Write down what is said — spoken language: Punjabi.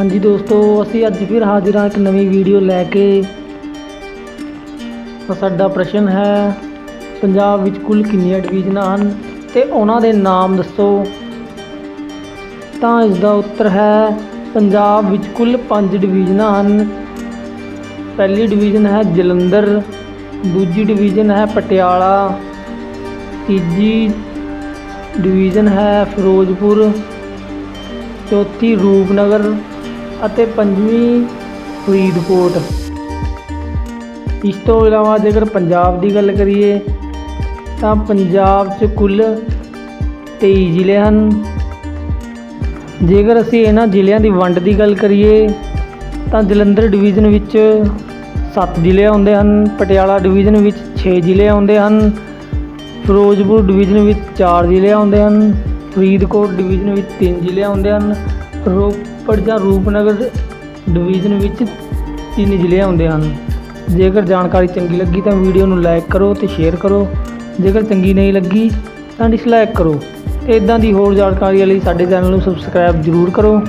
ਹਾਂਜੀ ਦੋਸਤੋ, ਅਸੀਂ ਅੱਜ ਫਿਰ ਹਾਜ਼ਰ ਹਾਂ ਇੱਕ ਨਵੀਂ ਵੀਡੀਓ ਲੈ ਕੇ। ਸਾਡਾ ਪ੍ਰਸ਼ਨ ਹੈ, ਪੰਜਾਬ ਵਿੱਚ ਕੁੱਲ ਕਿੰਨੀਆਂ ਡਿਵੀਜ਼ਨਾਂ ਹਨ? ਤੇ ਉਹਨਾਂ ਦੇ ਨਾਮ ਦੱਸੋ। ਤਾਂ ਇਸ ਦਾ ਉੱਤਰ ਹੈ, ਪੰਜਾਬ ਵਿੱਚ ਕੁੱਲ 5 ਡਿਵੀਜ਼ਨਾਂ ਹਨ। ਪਹਿਲੀ ਡਿਵੀਜ਼ਨ ਹੈ ਜਲੰਧਰ, ਦੂਜੀ ਡਿਵੀਜ਼ਨ ਹੈ ਪਟਿਆਲਾ, ਤੀਜੀ ਡਿਵੀਜ਼ਨ ਹੈ ਫਿਰੋਜ਼ਪੁਰ, ਚੌਥੀ ਰੂਪਨਗਰ ਅਤੇ ਪੰਜਵੀਂ ਫਰੀਦਕੋਟ। ਇਸ ਤੋਂ ਇਲਾਵਾ ਜੇਕਰ ਪੰਜਾਬ ਦੀ ਗੱਲ ਕਰੀਏ, ਤਾਂ ਪੰਜਾਬ 'ਚ ਕੁੱਲ 23 ਜ਼ਿਲ੍ਹੇ ਹਨ। ਜੇਕਰ ਅਸੀਂ ਇਹਨਾਂ ਜ਼ਿਲ੍ਹਿਆਂ ਦੀ ਵੰਡ ਦੀ ਗੱਲ ਕਰੀਏ, ਤਾਂ ਜਲੰਧਰ ਡਿਵੀਜ਼ਨ ਵਿੱਚ 7 ਜ਼ਿਲ੍ਹੇ ਆਉਂਦੇ ਹਨ, ਪਟਿਆਲਾ ਡਿਵੀਜ਼ਨ ਵਿੱਚ 6 ਜ਼ਿਲ੍ਹੇ ਆਉਂਦੇ ਹਨ, ਫਿਰੋਜ਼ਪੁਰ ਡਿਵੀਜ਼ਨ ਵਿੱਚ 4 ਜ਼ਿਲ੍ਹੇ ਆਉਂਦੇ ਹਨ, ਫਰੀਦਕੋਟ ਡਿਵੀਜ਼ਨ ਵਿੱਚ 3 ਜ਼ਿਲ੍ਹੇ ਆਉਂਦੇ ਹਨ ਰੋਪੜ ਜਾਂ ਰੂਪਨਗਰ ਡਿਵੀਜ਼ਨ ਵਿੱਚ ਤਿੰਨ ਜ਼ਿਲ੍ਹੇ ਆਉਂਦੇ ਹਨ। ਜੇਕਰ ਜਾਣਕਾਰੀ ਚੰਗੀ ਲੱਗੀ ਤਾਂ ਵੀਡੀਓ ਨੂੰ ਲਾਈਕ ਕਰੋ ਤੇ ਸ਼ੇਅਰ ਕਰੋ। ਜੇਕਰ ਚੰਗੀ ਨਹੀਂ ਲੱਗੀ ਤਾਂ ਡਿਸਲਾਈਕ ਕਰੋ। ਤੇ ਇਦਾਂ ਦੀ ਹੋਰ ਜਾਣਕਾਰੀ ਲਈ ਸਾਡੇ ਚੈਨਲ ਨੂੰ ਸਬਸਕ੍ਰਾਈਬ ਜ਼ਰੂਰ ਕਰੋ।